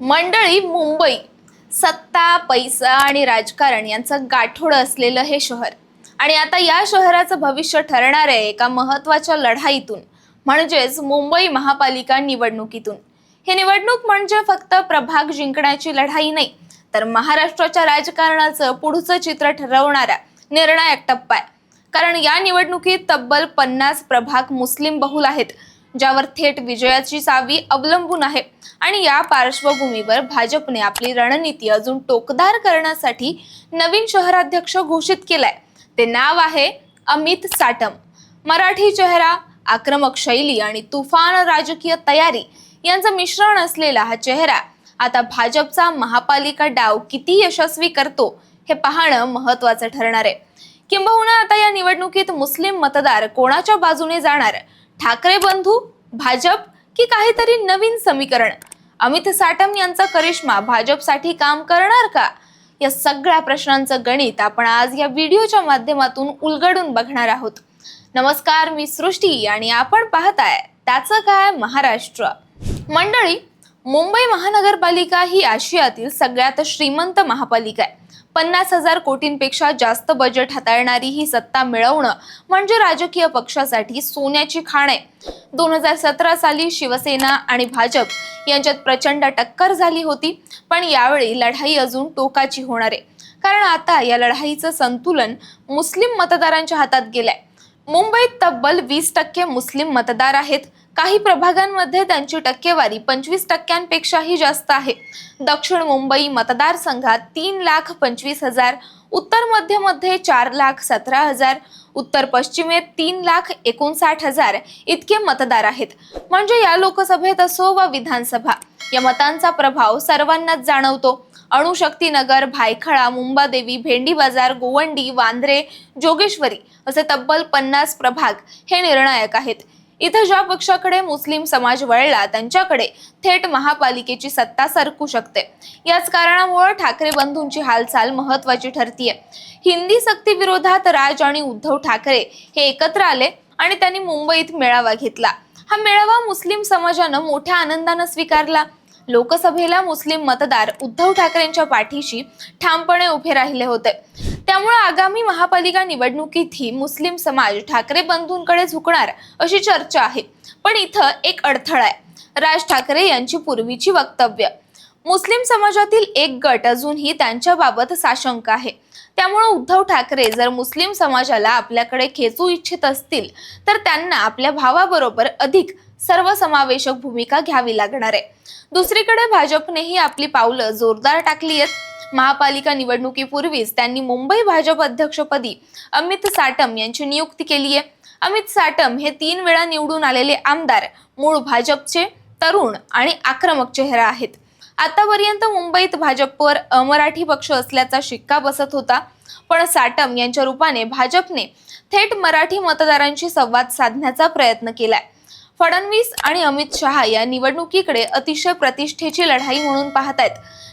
मंडळी मुंबई. सत्ता पैसा आणि राजकारण यांचं गाठोडं असलेलं हे शहर. आणि आता या शहराचं भविष्य ठरणार आहे एका महत्त्वाच्या लढाईतून म्हणजेच मुंबई महापालिका निवडणुकीतून. ही निवडणूक म्हणजे फक्त प्रभाग जिंकण्याची लढाई नाही तर महाराष्ट्राच्या राजकारणाचं पुढचं चित्र ठरवणारा निर्णायक टप्पा आहे. कारण या निवडणुकीत तब्बल पन्नास प्रभाग मुस्लिम बहुल आहेत ज्यावर थेट विजयाची चावी अवलंबून आहे. आणि या पार्श्वभूमीवर भाजपने आपली रणनीती अजून टोकदार करण्यासाठी नवीन शहराध्यक्ष घोषित केलाय. ते नाव आहे अमित साटम. मराठी चेहरा आक्रमक शैली आणि तुफान राजकीय तयारी यांचं मिश्रण असलेला हा चेहरा आता भाजपचा महापालिका डाव किती यशस्वी करतो हे पाहणं महत्वाचं ठरणार आहे. किंबहुना आता या निवडणुकीत मुस्लिम मतदार कोणाच्या बाजूने जाणार? ठाकरे बंधू भाजप की काहीतरी नवीन समीकरण? अमित साटम यांचा करिश्मा भाजपसाठी काम करणार का? या सगळ्या प्रश्नांचं गणित आपण आज या व्हिडिओच्या माध्यमातून उलगडून बघणार आहोत. नमस्कार मी सृष्टी आणि आपण पाहताय त्याचं काय महाराष्ट्र. मंडळी मुंबई महानगरपालिका ही आशियातील सगळ्यात श्रीमंत महापालिका आहे. पन्नास हजार कोटींपेक्षा जास्त बजेट हाताळणारी ही सत्ता मिळवणं म्हणजे राजकीय पक्षासाठी सोन्याची खाण आहे. दोन हजार सतरा साली शिवसेना आणि भाजप यांच्यात प्रचंड टक्कर झाली होती पण यावेळी लढाई अजून टोकाची होणार आहे. कारण आता या लढाईचं संतुलन मुस्लिम मतदारांच्या हातात गेलंय. मुंबईत तब्बल वीस टक्के मुस्लिम मतदार आहेत. काही प्रभागांमध्ये त्यांची टक्केवारी पंचवीस टक्क्यांपेक्षाही जास्त आहे. दक्षिण मुंबई मतदारसंघात तीन लाख पंचवीस हजार उत्तर मध्यमध्ये चार लाख सतरा हजार उत्तर पश्चिमेत तीन लाख एकोणसाठ हजार इतके मतदार आहेत. म्हणजे या लोकसभेत असो व विधानसभा या मतांचा प्रभाव सर्वांनाच जाणवतो. अणुशक्तीनगर भायखळा मुंबादेवी भेंडी बाजार गोवंडी वांद्रे जोगेश्वरी असे तब्बल पन्नास प्रभाग हे निर्णायक आहेत. इथं ज्या पक्षाकडे मुस्लिम समाज वळला त्यांच्याकडे थेट महापालिकेची सत्ता सरकू शकते. याच कारणामुळे ठाकरे बंधूंची हालचाल महत्वाची ठरतीये. हिंदी सक्ती विरोधात राज आणि उद्धव ठाकरे हे एकत्र आले आणि त्यांनी मुंबईत मेळावा घेतला. हा मेळावा मुस्लिम समाजानं मोठ्या आनंदानं स्वीकारला. लोकसभेला मुस्लिम मतदार उद्धव ठाकरेंच्या पाठीशी ठामपणे उभे राहिले होते. त्यामुळे आगामी महापालिका निवडणुकीतही मुस्लिम समाज ठाकरे बंधूंकडे झुकणार अशी चर्चा आहे. पण इथं एक अडथळा आहे. राज ठाकरे यांची पूर्वीची वक्तव्य. मुस्लिम समाजातील एक गट अजूनही त्यांच्याबाबत साशंक आहे. त्यामुळे उद्धव ठाकरे जर मुस्लिम समाजाला आपल्याकडे खेचू इच्छित असतील तर त्यांना आपल्या भावाबरोबर अधिक सर्वसमावेशक भूमिका घ्यावी लागणार आहे. दुसरीकडे भाजपनेही आपली पावलं जोरदार टाकली आहेत. महापालिका निवडणुकीपूर्वीच त्यांनी मुंबई भाजप अध्यक्षपदी अमित साटम यांची नियुक्ती केली आहे. अमित साटम हे तीन वेळा निवडून आलेले आमदार मूळ भाजपचे तरुण आणि आक्रमक चेहरा आहेत. आतापर्यंत मुंबईत भाजपवर अमराठी पक्ष असल्याचा शिक्का बसत होता पण साटम यांच्या रूपाने भाजपने थेट मराठी मतदारांशी संवाद साधण्याचा प्रयत्न केलाय. फडणवीस आणि अमित शहा या निवडणुकीकडे अतिशय प्रतिष्ठेची लढाई म्हणून पाहतायत.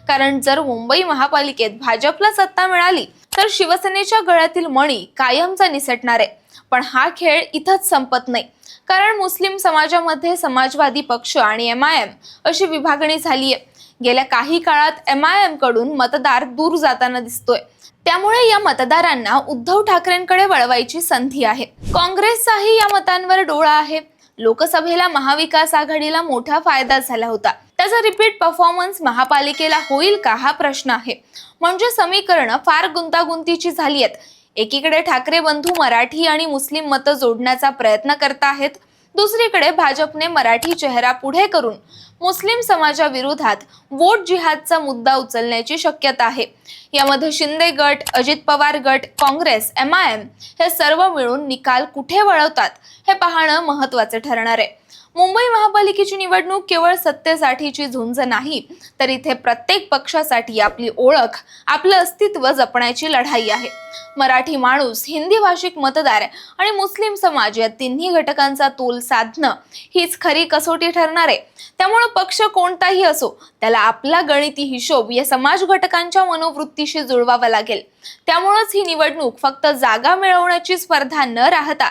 कारण जर मुंबई महापालिकेत भाजपला सत्ता मिळाली तर शिवसेनेच्या गळ्यातील मणी कायमचा निसटणार. आहे पण हा खेळ इथंच संपत नाही. कारण मुस्लिम समाजामध्ये समाजवादी पक्ष आणि एम आय एम अशी विभागणी झाली आहे गेल्या काही काळात एम आय एमकडून मतदार दूर जाताना दिसतोय. त्यामुळे या मतदारांना उद्धव ठाकरेंकडे वळवायची संधी आहे. काँग्रेसचाही या मतांवर डोळा आहे. लोकसभेला महाविकास आघाडीला मोठा फायदा झाला होता. त्याचा रिपीट परफॉर्मन्स महापालिकेला होईल का हा प्रश्न आहे. म्हणजे समीकरणं फार गुंतागुंतीची झाली आहेत. एकीकडे ठाकरे बंधू मराठी आणि मुस्लिम मतं जोडण्याचा प्रयत्न करताहेत दुसरीकडे भाजपने मराठी चेहरा पुढे करून मुस्लिम समाजाविरोधात वोट जिहादचा मुद्दा उचलण्याची शक्यता आहे. यामध्ये शिंदे गट अजित पवार गट काँग्रेस एम आय एम हे सर्व मिळून निकाल कुठे वळवतात हे पाहणं महत्वाचं ठरणार आहे. मुंबई महापालिकेची निवडणूक केवळ सत्तेसाठीची झुंज नाही तर इथे प्रत्येक पक्षासाठी आपली ओळख आपलं अस्तित्व जपण्याची लढाई आहे. मराठी माणूस हिंदी भाषिक मतदार आणि मुस्लिम समाज या तिन्ही घटकांचा तोल साधणं हीच खरी कसोटी ठरणार आहे. त्यामुळे पक्ष कोणताही असो त्याला आपला गणिती हिशोब या समाज घटकांच्या मनोवृत्तीशी जुळवावा लागेल. त्यामुळेच ही निवडणूक फक्त जागा मिळवण्याची स्पर्धा न राहता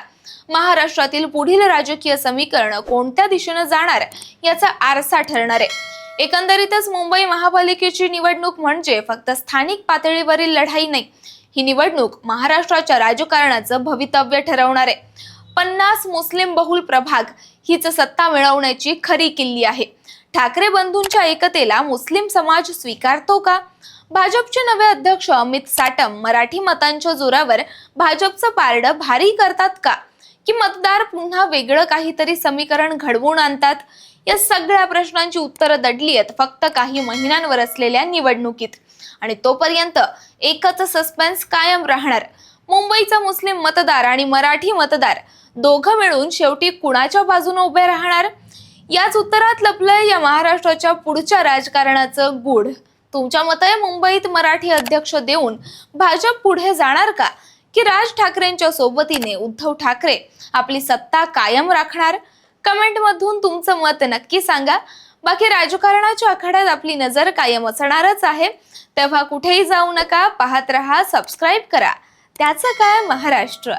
महाराष्ट्रातील पुढील राजकीय समीकरण कोणत्या दिशेनं जाणार याचा आरसा ठरणार आहे. एकंदरीतच मुंबई महापालिकेची निवडणूक म्हणजे फक्त स्थानिक पातळीवरील लढाई नाही ही निवडणूक महाराष्ट्राच्या राजकारणाचं भवितव्य ठरवणार आहे. पन्नास मुस्लिम बहुल प्रभाग हीच सत्ता मिळवण्याची खरी किल्ली आहे. ठाकरे बंधूंच्या एकतेला मुस्लिम समाज स्वीकारतो का? भाजपचे नवे अध्यक्ष अमित साटम मराठी मतांच्या जोरावर भाजपचं पारडं भारी करतात का? की मतदार पुन्हा वेगळं काहीतरी समीकरण घडवून आणतात? या सगळ्या प्रश्नांची उत्तरं दडली आहेत फक्त काही महिन्यांवर असलेल्या निवडणुकीत. आणि तोपर्यंत एकच सस्पेन्स कायम राहणार. मुंबईचा मुस्लिम मतदार आणि मराठी मतदार दोघं मिळून शेवटी कुणाच्या बाजूने उभे राहणार? याच उत्तरात लपलंय या महाराष्ट्राच्या पुढच्या राजकारणाचं गूढ. तुमच्या मते मुंबईत मराठी अध्यक्ष देऊन भाजप पुढे जाणार का? की राज ठाकरेंच्या सोबतीने उद्धव ठाकरे आपली सत्ता कायम राखणार? कमेंटमधून तुमचं मत नक्की सांगा. बाकी राजकारणाच्या आखाड्यात आपली नजर कायम असणारच आहे. तेव्हा कुठेही जाऊ नका पाहत रहा सबस्क्राईब करा. त्याचं काय? महाराष्ट्र.